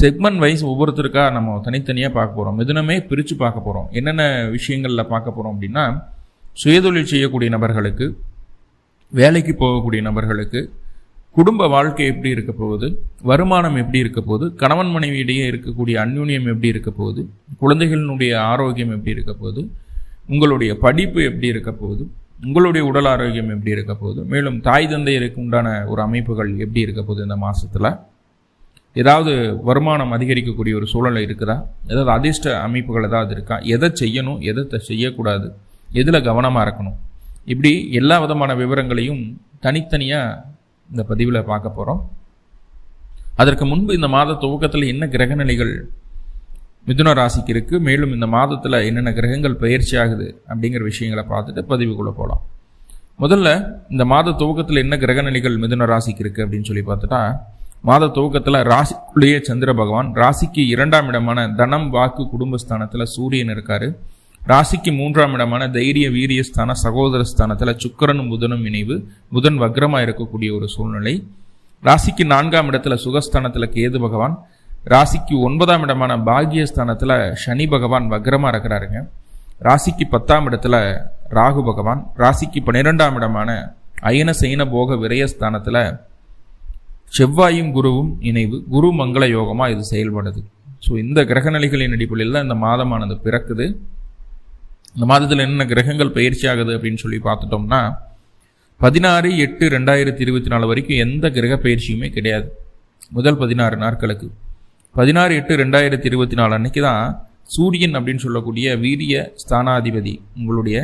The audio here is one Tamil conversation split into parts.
செக்மெண்ட் வைஸ் ஒவ்வொருத்தருக்காக நம்ம தனித்தனியாக பார்க்க போகிறோம் மிதுனமே பிரித்து பார்க்க போகிறோம் என்னென்ன விஷயங்களில் பார்க்க போகிறோம் அப்படின்னா சுயதொழில் செய்யக்கூடிய நபர்களுக்கு வேலைக்கு போகக்கூடிய நபர்களுக்கு குடும்ப வாழ்க்கை எப்படி இருக்க போகுது வருமானம் எப்படி இருக்க போகுது கணவன் மனைவியிடையே இருக்கக்கூடிய அந்யூன்யம் எப்படி இருக்க போகுது குழந்தைகளினுடைய ஆரோக்கியம் எப்படி இருக்க போகுது உங்களுடைய படிப்பு எப்படி இருக்க போகுது உங்களுடைய உடல் ஆரோக்கியம் எப்படி இருக்க போகுது மேலும் தாய் தந்தையருக்கு உண்டான ஒரு அமைப்புகள் எப்படி இருக்க போகுது இந்த மாதத்தில் ஏதாவது வருமானம் அதிகரிக்கக்கூடிய ஒரு சூழல் இருக்குதா? ஏதாவது அதிர்ஷ்ட அமைப்புகள் ஏதாவது இருக்கா? எதை செய்யணும்? எதை த- செய்யக்கூடாது? எதில் கவனமாக இருக்கணும்? இப்படி எல்லா விதமான விவரங்களையும் தனித்தனியாக இந்த பதிவில் பார்க்க போகிறோம் அதற்கு முன்பு இந்த மாத துவக்கத்தில் என்ன கிரகநிலைகள் மிதுன ராசிக்கு இருக்குது மேலும் இந்த மாதத்தில் என்னென்ன கிரகங்கள் பயிற்சி ஆகுது? அப்படிங்கிற விஷயங்களை பார்த்துட்டு பதிவுக்குள்ளே போகலாம் முதல்ல இந்த மாத துவக்கத்தில் என்ன கிரகநிலைகள் மிதுன ராசிக்கு இருக்குது அப்படின்னு சொல்லி பார்த்துட்டா மாத துவக்கத்தில் ராசிக்குள்ளேயே சந்திர பகவான் ராசிக்கு இரண்டாம் இடமான தனம் வாக்கு குடும்பஸ்தானத்தில் சூரியன் இருக்காரு. ராசிக்கு மூன்றாம் இடமான தைரிய வீரியஸ்தான சகோதர ஸ்தானத்தில் சுக்கிரனும் புதனும் இணைவு. புதன் வக்ரமாக இருக்கக்கூடிய ஒரு சூழ்நிலை. ராசிக்கு நான்காம் இடத்துல சுகஸ்தானத்தில் கேது பகவான். ராசிக்கு ஒன்பதாம் இடமான பாகியஸ்தானத்தில் சனி பகவான் வக்ரமாக இருக்கிறாருங்க. ராசிக்கு பத்தாம் இடத்துல ராகு பகவான். ராசிக்கு பன்னிரெண்டாம் இடமான அயன சைன போக விரயஸ்தானத்தில் செவ்வாயும் குருவும் இணைவு குரு மங்கள யோகமாக இது செயல்படுது. ஸோ இந்த கிரகநிலைகளின் அடிப்படையில் தான் இந்த மாதமானது பிறக்குது. இந்த மாதத்தில் என்னென்ன கிரகங்கள் பயிற்சி ஆகுது அப்படின்னு சொல்லி பார்த்துட்டோம்னா பதினாறு எட்டு ரெண்டாயிரத்தி இருபத்தி நாலு வரைக்கும் எந்த கிரக பயிற்சியுமே கிடையாது. முதல் பதினாறு நாட்களுக்கு. பதினாறு எட்டு ரெண்டாயிரத்தி இருபத்தி நாலு அன்னைக்கு தான் சூரியன் அப்படின்னு சொல்லக்கூடிய வீரிய ஸ்தானாதிபதி உங்களுடைய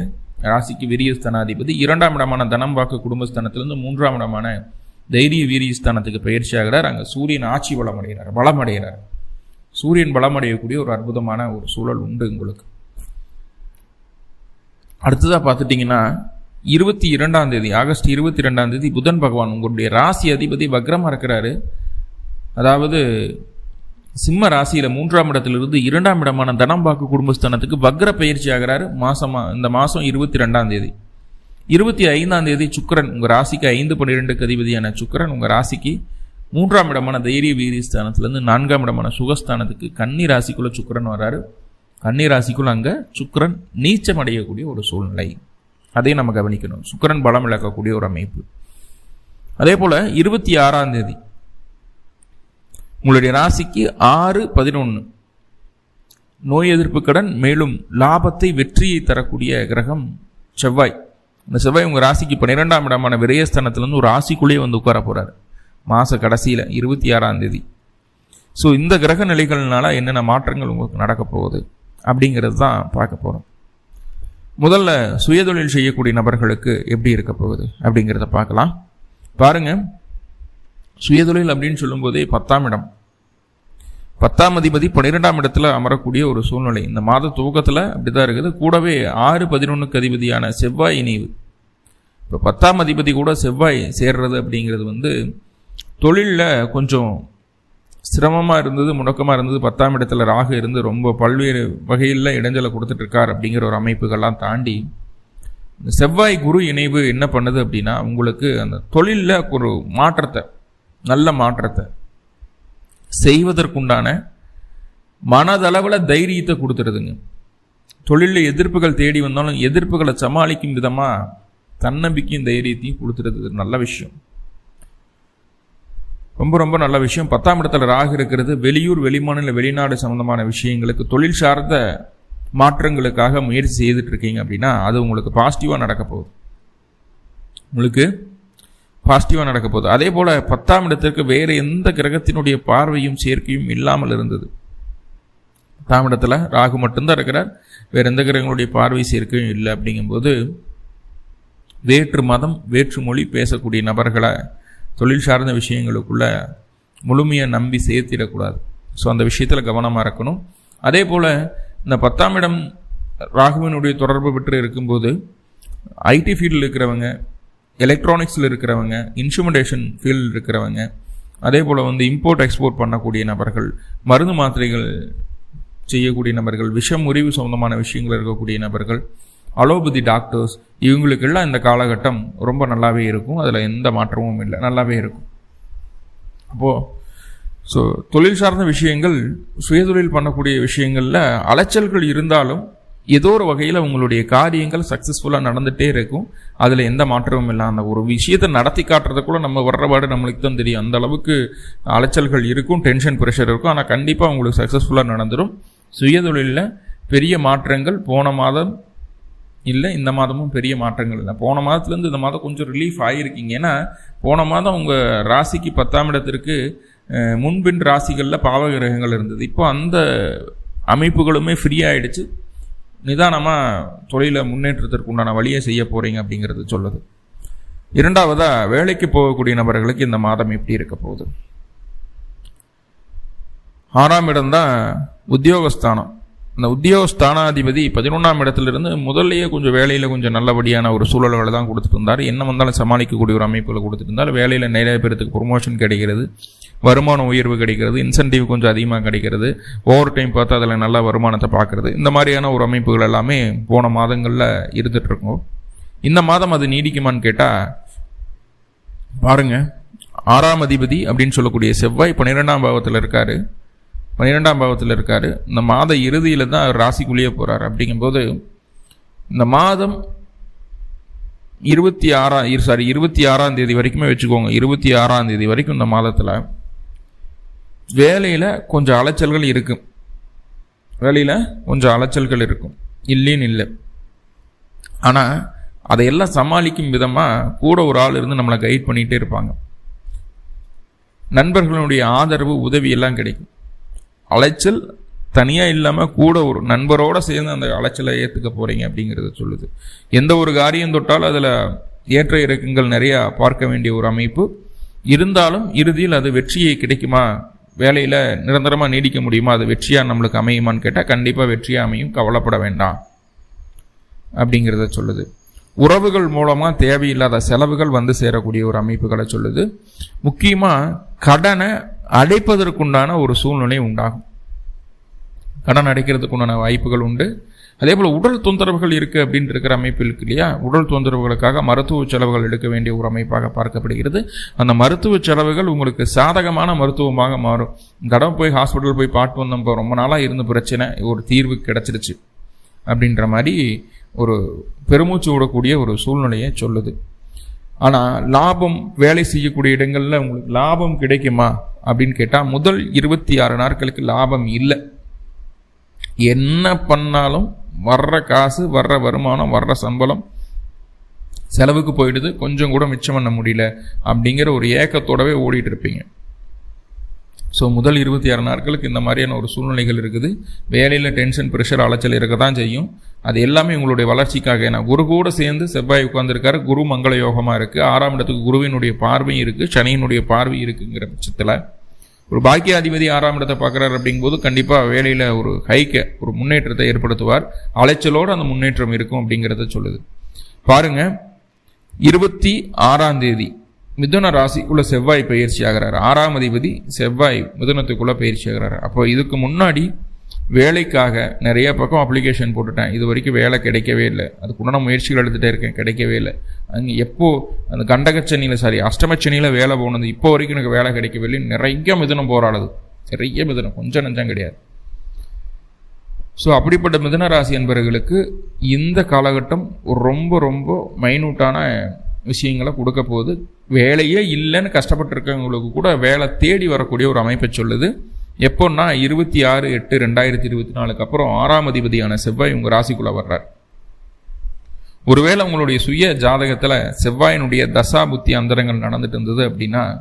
ராசிக்கு வீரிய ஸ்தானாதிபதி இரண்டாம் இடமான தனம் வாக்கு குடும்பஸ்தானத்திலிருந்து மூன்றாம் இடமான தைரிய வீரியஸ்தானத்துக்கு பயிற்சி ஆகிறார் அங்கே சூரியன் ஆட்சி வளமடைகிறார் வளமடைகிறார் சூரியன் வளமடையக்கூடிய ஒரு அற்புதமான ஒரு சூழல் உண்டு உங்களுக்கு. அடுத்ததாக பார்த்துட்டிங்கன்னா இருபத்தி இரண்டாம் தேதி ஆகஸ்ட் இருபத்தி ரெண்டாம் தேதி புதன் பகவான் உங்களுடைய ராசி அதிபதி வக்ரமாக இருக்கிறாரு. அதாவது சிம்ம ராசியில் மூன்றாம் இடத்திலிருந்து இரண்டாம் இடமான தனம்பாக்கு குடும்பஸ்தானத்துக்கு வக்ர பயிற்சி ஆகிறாரு மாசமா இந்த மாதம் இருபத்தி ரெண்டாம் தேதி. இருபத்தி ஐந்தாம் தேதி சுக்கிரன் உங்கள் ராசிக்கு ஐந்து பன்னிரெண்டுக்கு அதிபதியான சுக்கிரன் உங்கள் ராசிக்கு மூன்றாம் இடமான தைரிய வீரிய ஸ்தானத்துலேருந்து நான்காம் இடமான சுகஸ்தானத்துக்கு கன்னி ராசிக்குள்ளே சுக்கிரன் வராரு. கன்னி ராசிக்குள்ளே அங்கே சுக்கரன் நீச்சம் அடையக்கூடிய ஒரு சூழ்நிலை. அதையும் நம்ம கவனிக்கணும். சுக்கிரன் பலம் இழக்கக்கூடிய ஒரு அமைப்பு. அதே போல் இருபத்தி ஆறாம் தேதி உங்களுடைய ராசிக்கு ஆறு பதினொன்று நோய் எதிர்ப்பு கடன் மேலும் லாபத்தை வெற்றியை தரக்கூடிய கிரகம் செவ்வாய். இந்த செவ்வாய் உங்கள் ராசிக்கு பன்னிரெண்டாம் இடமான விரயஸ்தானத்துலேருந்து ஒரு ராசிக்குள்ளேயே வந்து உட்கார போகிறாரு மாத கடைசியில் இருபத்தி ஆறாம் தேதி. ஸோ இந்த கிரக நிலைகள்னால என்னென்ன மாற்றங்கள் உங்களுக்கு நடக்க போகுது அப்படிங்கிறது தான் பார்க்க போகிறோம் முதல்ல சுயதொழில் செய்யக்கூடிய நபர்களுக்கு எப்படி இருக்க போகுது அப்படிங்கிறத பார்க்கலாம். பாருங்கள் சுயதொழில் அப்படின்னு சொல்லும்போதே பத்தாம் இடம். பத்தாம் அதிபதி பன்னிரெண்டாம் இடத்துல அமரக்கூடிய ஒரு சூழ்நிலை. இந்த மாத துவக்கத்தில் அப்படிதான் இருக்குது. கூடவே ஆறு பதினொன்றுக்கு அதிபதியான செவ்வாய் இணைவு. இப்போ பத்தாம் அதிபதி கூட செவ்வாய் சேர்றது அப்படிங்கிறது வந்து தொழிலில் கொஞ்சம் சிரமமாக இருந்தது முடக்கமாக இருந்தது. பத்தாம் இடத்துல ராகு இருந்து ரொம்ப பல்வேறு வகையில் இடைஞ்சலை கொடுத்துட்ருக்கார் அப்படிங்கிற ஒரு அமைப்புகள்லாம் தாண்டி இந்த செவ்வாய் குரு இணைவு என்ன பண்ணுது அப்படின்னா உங்களுக்கு அந்த தொழிலில் ஒரு மாற்றத்தை நல்ல மாற்றத்தை செய்வதற்குண்டான மனதளவில் தைரியத்தை கொடுத்துருதுங்க தொழிலில் எதிர்ப்புகள் தேடி வந்தாலும் எதிர்ப்புகளை சமாளிக்கும் விதமாக தன்னம்பிக்கையும் தைரியத்தையும் கொடுத்துருது நல்ல விஷயம். ரொம்ப ரொம்ப நல்ல விஷயம். பத்தாம் இடத்துல ராகு இருக்கிறது. வெளியூர் வெளிமாநில வெளிநாடு சம்பந்தமான விஷயங்களுக்கு தொழில் சார்ந்த மாற்றங்களுக்காக முயற்சி செய்துட்டு இருக்கீங்க அப்படின்னா அது உங்களுக்கு பாசிட்டிவாக நடக்க போகுது. உங்களுக்கு பாசிட்டிவாக நடக்க போகுது. அதே போல் பத்தாம் இடத்திற்கு வேறு எந்த கிரகத்தினுடைய பார்வையும் சேர்க்கையும் இல்லாமல் இருந்தது. பத்தாம் இடத்துல ராகு மட்டும்தான் இருக்கிறார். வேறு எந்த கிரகங்களுடைய பார்வை சேர்க்கையும் இல்லை அப்படிங்கும்போது வேற்று மதம் வேற்று மொழி பேசக்கூடிய நபர்களை தொழில் சார்ந்த விஷயங்களுக்குள்ள முழுமையாக நம்பி சேர்த்திடக்கூடாது. ஸோ அந்த விஷயத்தில் கவனமாக இருக்கணும். அதே போல் இந்த பத்தாம் இடம் ராகுவினுடைய தொடர்பு பெற்று இருக்கும்போது ஐடி ஃபீல்டில் இருக்கிறவங்க எலக்ட்ரானிக்ஸில் இருக்கிறவங்க இன்ஸ்ட்ருமெண்டேஷன் ஃபீல்டில் இருக்கிறவங்க அதே போல் வந்து இம்போர்ட் எக்ஸ்போர்ட் பண்ணக்கூடிய நபர்கள் மருந்து மாத்திரைகள் செய்யக்கூடிய நபர்கள் விஷம் முறிவு சம்பந்தமான விஷயங்கள் இருக்கக்கூடிய நபர்கள் அலோபதி டாக்டர்ஸ் இவங்களுக்கெல்லாம் இந்த காலகட்டம் ரொம்ப நல்லாவே இருக்கும். அதில் எந்த மாற்றமும் இல்லை. நல்லாவே இருக்கும். அப்போது ஸோ தொழில் சார்ந்த விஷயங்கள் சுயதொழில் பண்ணக்கூடிய விஷயங்களில் அலைச்சல்கள் இருந்தாலும் ஏதோ ஒரு வகையில் உங்களுடைய காரியங்கள் சக்ஸஸ்ஃபுல்லாக நடந்துகிட்டே இருக்கும். அதில் எந்த மாற்றமும் இல்லை. அந்த ஒரு விஷயத்தை நடத்தி காட்டுறது கூட நம்ம வர்றபாடு நம்மளுக்கு தான் தெரியும். அந்த அளவுக்கு அலைச்சல்கள் இருக்கும் டென்ஷன் ப்ரெஷர் இருக்கும். ஆனால் கண்டிப்பாக உங்களுக்கு சக்ஸஸ்ஃபுல்லாக நடந்துடும் சுயதொழிலில் பெரிய மாற்றங்கள் போன மாதம் இல்லை இந்த மாதமும் பெரிய மாற்றங்கள் இல்லை. போன மாதத்துலேருந்து இந்த மாதம் கொஞ்சம் ரிலீஃப் ஆகியிருக்கீங்க ஏன்னா போன மாதம் உங்கள் ராசிக்கு பத்தாம் இடத்திற்கு முன்பின் ராசிகளில் பாவகிரகங்கள் இருந்தது. இப்போ அந்த அமைப்புகளுமே ஃப்ரீ ஆகிடுச்சு நிதானமாக தொழிலை முன்னேற்றத்திற்கு உண்டான வழியை செய்ய போகிறீங்க அப்படிங்கிறது சொல்லுது. இரண்டாவதாக வேலைக்கு போகக்கூடிய நபர்களுக்கு இந்த மாதம் எப்படி இருக்க போகுது? ஆறாம் இடம் தான் உத்தியோகஸ்தானம். இந்த உத்தியோகஸ்தானாதிபதி பதினொன்றாம் இடத்துலேருந்து முதல்லையே கொஞ்சம் வேலையில் கொஞ்சம் நல்லபடியான ஒரு சூழல்களை தான் கொடுத்துட்டு இருந்தார். என்ன வந்தாலும் சமாளிக்கக்கூடிய ஒரு அமைப்பில் கொடுத்துட்டு இருந்தார். வேலையில் நிறைய பேருக்கு ப்ரொமோஷன் கிடைக்கிறது வருமான உயர்வு கிடைக்கிறது இன்சென்டிவ் கொஞ்சம் அதிகமாக கிடைக்கிறது ஓவர் டைம் பார்த்து அதில் நல்ல வருமானத்தை பார்க்குறது. இந்த மாதிரியான ஒரு அமைப்புகள் எல்லாமே போன மாதங்களில் இருந்துகிட்ருக்கோம் இந்த மாதம் அது நீடிக்குமான்னு கேட்டால் பாருங்கள் ஆறாம் அதிபதி அப்படின்னு சொல்லக்கூடிய செவ்வாய் பன்னிரெண்டாம் பாவத்தில் இருக்கார். பன்னிரெண்டாம் பாவத்தில் இருக்கார். இந்த மாத இறுதியில் தான் அவர் ராசிக்குள்ளேயே போகிறார் அப்படிங்கும்போது இந்த மாதம் இருபத்தி ஆறாம் சாரி இருபத்தி ஆறாம் தேதி வரைக்குமே வச்சுக்கோங்க. இருபத்தி ஆறாம் தேதி வரைக்கும் இந்த மாதத்தில் வேலையில் கொஞ்சம் அலைச்சல்கள் இருக்கும் வேலையில் கொஞ்சம் அலைச்சல்கள் இருக்கும். இல்லைன்னு இல்லை. ஆனால் அதையெல்லாம் சமாளிக்கும் விதமாக கூட ஒரு ஆள் இருந்து நம்மளை கைட் பண்ணிகிட்டே இருப்பாங்க. நண்பர்களுடைய ஆதரவு உதவி எல்லாம் கிடைக்கும். அலைச்சல் தனியாக இல்லாமல் கூட ஒரு நண்பரோடு சேர்ந்து அந்த அலைச்சலை ஏற்றுக்க போகிறீங்க அப்படிங்கிறத சொல்லுது. எந்த ஒரு காரியம் தொட்டாலும் அதில் ஏற்ற இறக்கங்கள் நிறையா பார்க்க வேண்டிய ஒரு அமைப்பு. இருந்தாலும் இறுதியில் அது வெற்றியை கிடைக்குமா? வேலையில் நிரந்தரமாக நீடிக்க முடியுமா? அது வெற்றியாக நம்மளுக்கு அமையுமான்னு கேட்டால் கண்டிப்பாக வெற்றியாக அமையும். கவலைப்பட வேண்டாம். அப்படிங்கிறத சொல்லுது. உறவுகள் மூலமாக தேவையில்லாத செலவுகள் வந்து சேரக்கூடிய ஒரு அமைப்புகளை சொல்லுது. முக்கியமாக கடனை அடைப்பதற்குண்டான ஒரு சூழ்நிலை உண்டாகும். கடன் அடைக்கிறதுக்குண்டான வாய்ப்புகள் உண்டு. அதே போல் உடல் தொந்தரவுகள் இருக்குது அப்படின்னு இருக்கிற அமைப்பு இருக்கு இல்லையா? உடல் தொந்தரவுகளுக்காக மருத்துவ செலவுகள் எடுக்க வேண்டிய ஒரு அமைப்பாக பார்க்கப்படுகிறது. அந்த மருத்துவ செலவுகள் உங்களுக்கு சாதகமான மருத்துவமாக மாறும். கடன் போய் ஹாஸ்பிட்டல் போய் பாட்டு வந்தோம் ரொம்ப நாளாக இருந்த பிரச்சனை ஒரு தீர்வு கிடச்சிருச்சு. அப்படின்ற மாதிரி ஒரு பெருமூச்சு விடக்கூடிய ஒரு சூழ்நிலையை சொல்லுது. ஆனால் லாபம் வேலை செய்யக்கூடிய இடங்களில் உங்களுக்கு லாபம் கிடைக்குமா? அப்படின்னு கேட்டால் முதல் இருபத்தி ஆறு நாட்களுக்கு லாபம் இல்லை. என்ன பண்ணாலும் வர்ற காசு வர்ற வருமானம் வர்ற சம்பளம் செலவுக்கு போயிடுது. கொஞ்சம் கூட மிச்சம் பண்ண முடியல. அப்படிங்கிற ஒரு ஏக்கத்தோடவே ஓடிட்டு இருப்பீங்க. ஸோ முதல் இருபத்தி ஆறு நாட்களுக்கு இந்த மாதிரியான ஒரு சூழ்நிலைகள் இருக்குது. வேலையில் டென்ஷன் ப்ரெஷர் அலைச்சல் இருக்க தான் செய்யும். அது எல்லாமே உங்களுடைய வளர்ச்சிக்காக. ஏன்னா குரு கூட சேர்ந்து செவ்வாய் உட்காந்துருக்காரு குரு மங்கள யோகமாக இருக்குது ஆறாம் இடத்துக்கு குருவினுடைய பார்வையும் இருக்குது சனியினுடைய பார்வை இருக்குங்கிற பட்சத்தில். ஒரு பாக்கியாதிபதி ஆறாம் இடத்தை பார்க்குறாரு அப்படிங்கும்போது கண்டிப்பாக வேலையில் ஒரு ஹைக்கை ஒரு முன்னேற்றத்தை ஏற்படுத்துவார். அலைச்சலோடு அந்த முன்னேற்றம் இருக்கும் அப்படிங்கிறத சொல்லுது. பாருங்க இருபத்தி ஆறாம் தேதி மிதுன ராசிக்குள்ள செவ்வாய் பயிற்சி ஆகிறார். ஆறாம் அதிபதி செவ்வாய் மிதுனத்துக்குள்ள பயிற்சி ஆகிறார். அப்போ இதுக்கு முன்னாடி வேலைக்காக நிறைய பக்கம் அப்ளிகேஷன் போட்டுட்டேன். இது வரைக்கும் வேலை கிடைக்கவே இல்லை. அதுக்குண்டான முயற்சிகள் எடுத்துகிட்டே இருக்கேன். கிடைக்கவே இல்லை. அங்கே எப்போது அந்த கண்டகச்சனியில் சாரி அஷ்டமச்சனியில் வேலை போனது இப்போ வரைக்கும் எனக்கு வேலை கிடைக்கவே இல்லை. நிறைய மிதனம் போராடுது நிறைய மிதனம். கொஞ்சம் நஞ்சம் கிடையாது. ஸோ அப்படிப்பட்ட மிதன ராசி என்பவர்களுக்கு இந்த காலகட்டம் ரொம்ப ரொம்ப மைனூட்டான விஷயங்களை கொடுக்க போகுது. வேலையே இல்லைன்னு கஷ்டப்பட்டு கூட வேலை தேடி வரக்கூடிய ஒரு அமைப்பை சொல்லுது. எப்போன்னா இருபத்தி ஆறு எட்டு ரெண்டாயிரத்தி இருபத்தி நாலுக்கு அப்புறம் ஆறாம் அதிபதியான செவ்வாய் உங்கள் ராசிக்குள்ளே வர்றார். ஒருவேளை உங்களுடைய சுய ஜாதகத்தில் செவ்வாயினுடைய தசா புத்தி அந்தரங்கள் நடந்துட்டு இருந்தது அப்படின்னா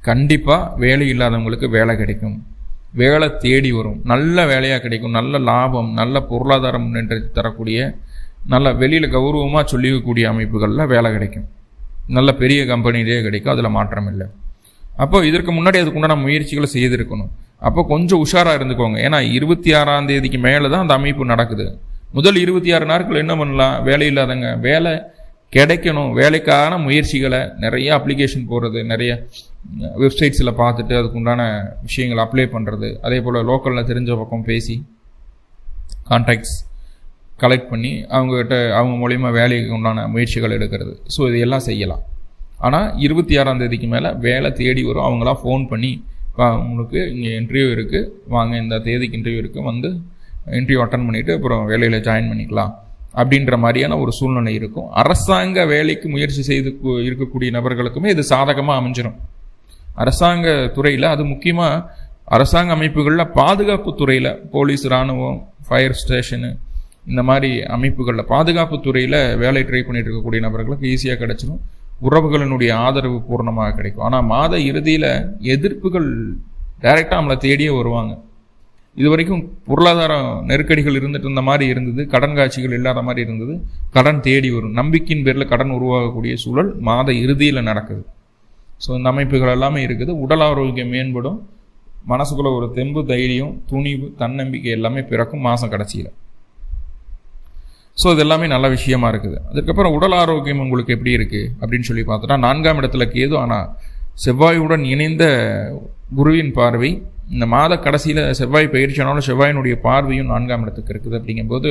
கண்டிப்பாக வேலை இல்லாதவங்களுக்கு வேலை கிடைக்கும். வேலை தேடி வரும். நல்ல வேலையாக கிடைக்கும். நல்ல லாபம் நல்ல பொருளாதாரம் முன்னேற்றத்தை தரக்கூடிய நல்ல வெளியில் கௌரவமாக சொல்லிக்கக்கூடிய அமைப்புகளில் வேலை கிடைக்கும். நல்ல பெரிய கம்பெனிலேயே கிடைக்கும் அதில் மாற்றம் இல்லை. அப்போ இதற்கு முன்னாடி அதுக்குண்டான முயற்சிகளை செய்திருக்கணும். அப்போ கொஞ்சம் உஷாராக இருந்துக்கோங்க. ஏன்னா இருபத்தி ஆறாம் தேதிக்கு மேலே தான் அந்த அமைப்பு நடக்குது. முதல் இருபத்தி ஆறு நாட்கள் என்ன பண்ணலாம்? வேலை இல்லாதங்க வேலை கிடைக்கணும். வேலைக்கான முயற்சிகளை நிறைய அப்ளிகேஷன் போடுறது நிறைய வெப்சைட்ஸில் பார்த்துட்டு அதுக்குண்டான விஷயங்களை அப்ளை பண்ணுறது அதே போல் லோக்கலில் தெரிஞ்ச பக்கம் பேசி கான்டாக்ட்ஸ் கலெக்ட் பண்ணி அவங்கக்கிட்ட அவங்க மூலிமா வேலைக்கு உண்டான முயற்சிகள் எடுக்கிறது. ஸோ இதையெல்லாம் செய்யலாம். ஆனால் இருபத்தி ஆறாம் தேதிக்கு மேலே வேலை தேடி வரும். அவங்களாம் ஃபோன் பண்ணி உங்களுக்கு இங்கே இன்டர்வியூ இருக்குது வாங்க இந்த தேதிக்கு இன்டர்வியூ இருக்குது வந்து இன்டர்வியூ அட்டன் பண்ணிவிட்டு அப்புறம் வேலையில் ஜாயின் பண்ணிக்கலாம். அப்படின்ற மாதிரியான ஒரு சூழ்நிலை இருக்கும். அரசாங்க வேலைக்கு முயற்சி செய்து இருக்கக்கூடிய நபர்களுக்குமே இது சாதகமாக அமைஞ்சிடும் அரசாங்க துறையில் அது முக்கியமாக அரசாங்க அமைப்புகளில் பாதுகாப்பு துறையில் போலீஸ் இராணுவம் ஃபயர் ஸ்டேஷனு இந்த மாதிரி அமைப்புகளில் பாதுகாப்பு துறையில் வேலை ட்ரை பண்ணிட்டு இருக்கக்கூடிய நபர்களுக்கு ஈஸியாக கிடைச்சிடும் உறவுகளினுடைய ஆதரவு பூர்ணமாக கிடைக்கும். ஆனால் மாத இறுதியில் எதிர்ப்புகள் டைரெக்டாக நம்மளை தேடியே வருவாங்க. இது வரைக்கும் பொருளாதார நெருக்கடிகள் இருந்துட்டு இருந்த மாதிரி இருந்தது. கடன் காட்சிகள் இல்லாத மாதிரி இருந்தது. கடன் தேடி வரும். நம்பிக்கையின் பேரில் கடன் உருவாகக்கூடிய சூழல் மாத இறுதியில் நடக்குது. ஸோ இந்த அமைப்புகள் எல்லாமே இருக்குது. உடல் ஆரோக்கியம் மேம்படும். மனசுக்குள்ள ஒரு தெம்பு தைரியம் துணிவு தன்னம்பிக்கை எல்லாமே பிறக்கும். மாதம் கடைசியில். ஸோ இது எல்லாமே நல்ல விஷயமா இருக்குது. அதுக்கப்புறம் உடல் ஆரோக்கியம் உங்களுக்கு எப்படி இருக்குது அப்படின்னு சொல்லி பார்த்துட்டா நான்காம் இடத்துல கேது ஆனால் செவ்வாயுடன் இணைந்த குருவின் பார்வை இந்த மாத கடைசியில் செவ்வாய் பயிற்சியானாலும் செவ்வாயினுடைய பார்வையும் நான்காம் இடத்துக்கு இருக்குது அப்படிங்கும்போது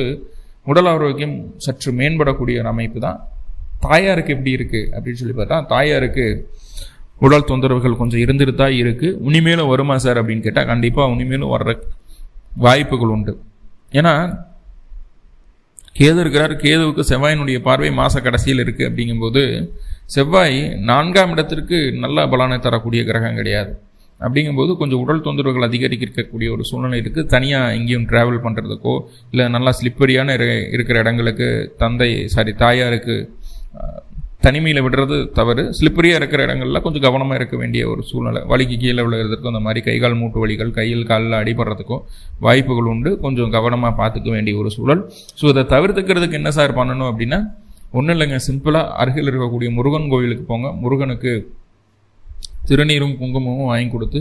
உடல் ஆரோக்கியம் சற்று மேம்படக்கூடிய ஒரு அமைப்பு தான். தாயாருக்கு எப்படி இருக்குது அப்படின்னு சொல்லி பார்த்தா தாயாருக்கு உடல் தொந்தரவுகள் கொஞ்சம் இருந்துட்டு தான் இருக்குது உனிமேலும் வருமா சார்? அப்படின்னு கேட்டால் கண்டிப்பாக உனிமேலும் வர்ற வாய்ப்புகள் உண்டு. ஏன்னா கேது இருக்கிறார் கேதுவுக்கு செவ்வாயினுடைய பார்வை மாச கடைசியில் இருக்குது அப்படிங்கும்போது செவ்வாய் நான்காம் இடத்திற்கு நல்ல பலனை தரக்கூடிய கிரகம் கிடையாது. அப்படிங்கும்போது கொஞ்சம் உடல் தொந்தரவுகள் அதிகரிக்கக்கூடிய ஒரு சூழ்நிலை இருக்குது தனியாக எங்கேயும் ட்ராவல் பண்ணுறதுக்கோ இல்லை நல்லா ஸ்லிப்பரியான இருக்கிற இடங்களுக்கு தந்தை சாரி தாயாருக்கு தனிமையில் விடுறது தவறு. ஸ்லிப்பரியாக இருக்கிற இடங்கள்ல கொஞ்சம் கவனமாக இருக்க வேண்டிய ஒரு சூழ்நிலை. வலிக்கு கீழே விழுகிறதுக்கும் அந்த மாதிரி கை கால் மூட்டு வலிகள் கையில் காலில் அடிபடுறதுக்கும் வாய்ப்புகள் உண்டு. கொஞ்சம் கவனமாக பார்த்துக்க வேண்டிய ஒரு சூழல். ஸோ இதை தவிர்த்துக்கிறதுக்கு என்ன சார் பண்ணணும் அப்படின்னா ஒன்றும் இல்லைங்க. சிம்பிளாக அருகில் இருக்கக்கூடிய முருகன் கோயிலுக்கு போங்க. முருகனுக்கு திருநீரும் குங்குமமும் வாங்கி கொடுத்து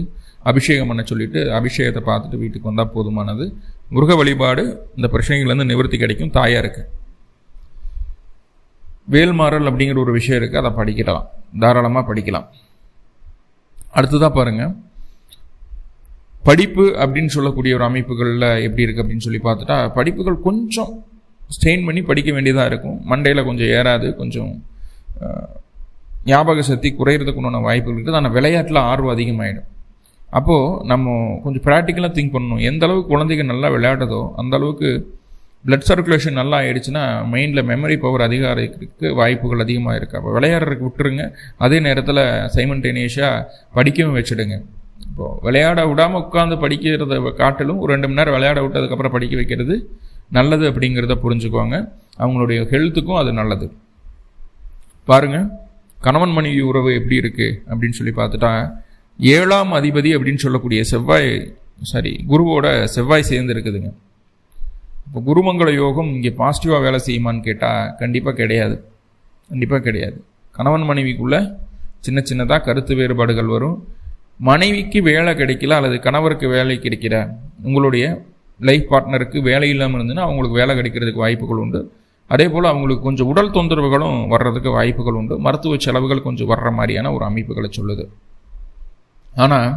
அபிஷேகம் பண்ண சொல்லிட்டு அபிஷேகத்தை பார்த்துட்டு வீட்டுக்கு வந்தால் போதுமானது. முருக வழிபாடு இந்த பிரச்சனைகள்லேருந்து நிவர்த்தி கிடைக்கும். தாயாருக்கு வேல்மாறல் அப்படிங்கிற ஒரு விஷயம் இருக்குது அதை படிக்கலாம் தாராளமாக படிக்கலாம். அடுத்ததாக பாருங்கள் படிப்பு அப்படின்னு சொல்லக்கூடிய ஒரு அமைப்புகளில் எப்படி இருக்குது அப்படின்னு சொல்லி பார்த்துட்டா படிப்புகள் கொஞ்சம் ஸ்ட்ரெயின் பண்ணி படிக்க வேண்டியதாக இருக்கும். மண்டையில் கொஞ்சம் ஏறாது கொஞ்சம் ஞாபக சக்தி குறையிறதுக்கு உண்டான வாய்ப்புகள் இருக்குது. ஆனால் விளையாட்டில் ஆர்வம் அதிகமாகிடும் அப்போது நம்ம கொஞ்சம் ப்ராக்டிக்கலாக திங்க் பண்ணணும். எந்த அளவுக்கு குழந்தைங்க நல்லா விளையாடுதோ அந்த அளவுக்கு பிளட் சர்க்குலேஷன் நல்லா ஆயிடுச்சுன்னா மைண்டில் மெமரி பவர் அதிகாரிக்கு வாய்ப்புகள் அதிகமாக இருக்குது அப்போ விளையாடுறதுக்கு விட்டுருங்க. அதே நேரத்தில் சைமன்டேனியஸாக படிக்கவும் வச்சுடுங்க. இப்போது விளையாட விடாமல் உட்காந்து படிக்கிறத காட்டிலும் ஒரு ரெண்டு மணி நேரம் விளையாட விட்டதுக்கப்புறம் படிக்க வைக்கிறது நல்லது அப்படிங்கிறத புரிஞ்சுக்குவாங்க அவங்களுடைய ஹெல்த்துக்கும் அது நல்லது. பாருங்க கணவன் மனைவி உறவு எப்படி இருக்குது அப்படின்னு சொல்லி பார்த்துட்டா ஏழாம் அதிபதி அப்படின்னு சொல்லக்கூடிய செவ்வாய் சாரி குருவோட செவ்வாய் சேர்ந்து இருக்குதுங்க. இப்போ குருமங்கள யோகம் இங்கே பாசிட்டிவாக வேலை செய்யுமான்னு கேட்டால் கண்டிப்பாக கிடையாது. கண்டிப்பாக கிடையாது. கணவன் மனைவிக்குள்ளே சின்ன சின்னதாக கருத்து வேறுபாடுகள் வரும். மனைவிக்கு வேலை கிடைக்கல அல்லது கணவருக்கு வேலை கிடைக்கிற உங்களுடைய லைஃப் பார்ட்னருக்கு வேலை இல்லாமல் இருந்துன்னா அவங்களுக்கு வேலை கிடைக்கிறதுக்கு வாய்ப்புகள் உண்டு. அதே போல் அவங்களுக்கு கொஞ்சம் உடல் தொந்தரவுகளும் வர்றதுக்கு வாய்ப்புகள் உண்டு. மருத்துவ செலவுகள் கொஞ்சம் வர்ற மாதிரியான ஒரு அமைப்புகளை சொல்லுது. ஆனால்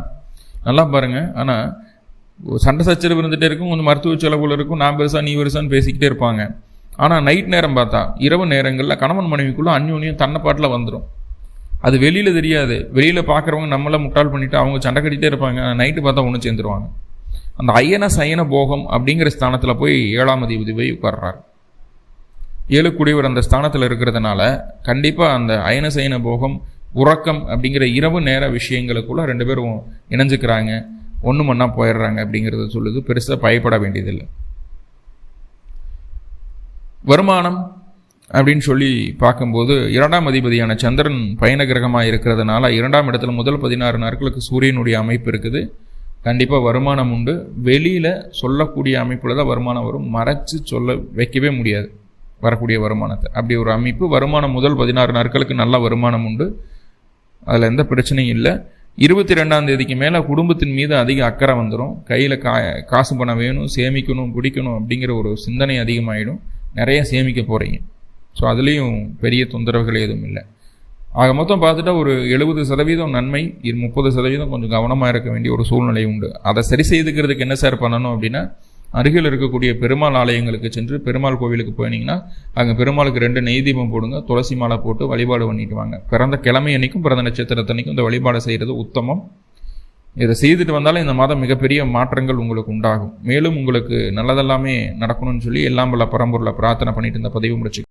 நல்லா பாருங்க. ஆனால் சண்டை சச்சரவு இருந்துகிட்டே இருக்கும் கொஞ்சம் மருத்துவ செலவுகள் இருக்கும் நான் பெருசா நீ பெருசான்னு பேசிக்கிட்டே இருப்பாங்க. ஆனால் நைட் நேரம் பார்த்தா இரவு நேரங்களில் கணவன் மனைவிக்குள்ளே அந்யோன்யம் தன்னப்பாட்டில் வந்துடும் அது வெளியில் தெரியாது. வெளியில் பார்க்குறவங்க நம்மளை முட்டாள் பண்ணிவிட்டு அவங்க சண்டை கட்டிகிட்டே இருப்பாங்க. நைட்டு பார்த்தா ஒன்று சேர்ந்துருவாங்க. அந்த ஐயன சயன போகம் அப்படிங்கிற ஸ்தானத்தில் போய் ஏழாம் அதிபதி போய் உட்கார்றாரு. ஏழுக்குடியவர் அந்த ஸ்தானத்தில் இருக்கிறதுனால கண்டிப்பாக அந்த அயன சயன போகம் உறக்கம் அப்படிங்கிற இரவு நேர விஷயங்களுக்குள்ள ரெண்டு பேரும் இணைஞ்சுக்கிறாங்க. ஒன்று மண்ணா போயிடுறாங்க அப்படிங்கிறத சொல்லுது. பெருசாக பயப்பட வேண்டியதில்லை. வருமானம் அப்படின்னு சொல்லி பார்க்கும்போது இரண்டாம் அதிபதியான சந்திரன் பயண கிரகமாக இருக்கிறதுனால இரண்டாம் இடத்துல முதல் பதினாறு நாட்களுக்கு சூரியனுடைய அமைப்பு இருக்குது. கண்டிப்பாக வருமானம் உண்டு. வெளியில் சொல்லக்கூடிய அமைப்பில் தான் வருமானம் வரும். மறைச்சு சொல்ல வைக்கவே முடியாது. வரக்கூடிய வருமானத்தை. அப்படி ஒரு அமைப்பு வருமானம் முதல் பதினாறு நாட்களுக்கு நல்ல வருமானம் உண்டு. அதில் எந்த பிரச்சனையும் இல்லை. இருபத்தி ரெண்டாம் தேதிக்கு மேலே குடும்பத்தின் மீது அதிக அக்கறை வந்துடும் கையில் கா காசு பணம் வேணும் சேமிக்கணும் பிடிக்கணும் அப்படிங்கிற ஒரு சிந்தனை அதிகமாகிடும் நிறைய சேமிக்க போகிறீங்க ஸோ அதுலேயும் பெரிய தொந்தரவுகள் எதுவும் இல்லை. ஆக மொத்தம் பார்த்துட்டா ஒரு எழுபது சதவீதம் நன்மை முப்பது சதவீதம் கொஞ்சம் கவனமாக இருக்க வேண்டிய ஒரு சூழ்நிலை உண்டு. அதை சரி செய்துக்கிறதுக்கு என்ன சார் பண்ணணும் அப்படின்னா அருகில் இருக்கக்கூடிய பெருமாள் ஆலயங்களுக்கு சென்று பெருமாள் கோவிலுக்கு போனீங்கன்னா அங்கே பெருமாளுக்கு ரெண்டு நெய் தீபம் போடுங்க துளசி மாலை போட்டு வழிபாடு பண்ணிட்டு வாங்க. பிறந்த கிழமை அன்னைக்கும் பிறந்த நட்சத்திரத்தன்னைக்கும் இந்த வழிபாடு செய்கிறது உத்தமம். இதை செய்துட்டு வந்தாலும் இந்த மாதம் மிகப்பெரிய மாற்றங்கள் உங்களுக்கு உண்டாகும். மேலும் உங்களுக்கு நல்லதெல்லாமே நடக்கணும்னு சொல்லி எல்லாம் வல்ல பரம்பொருளை பிரார்த்தனை பண்ணிட்டு இந்த பதிவு முடிச்சு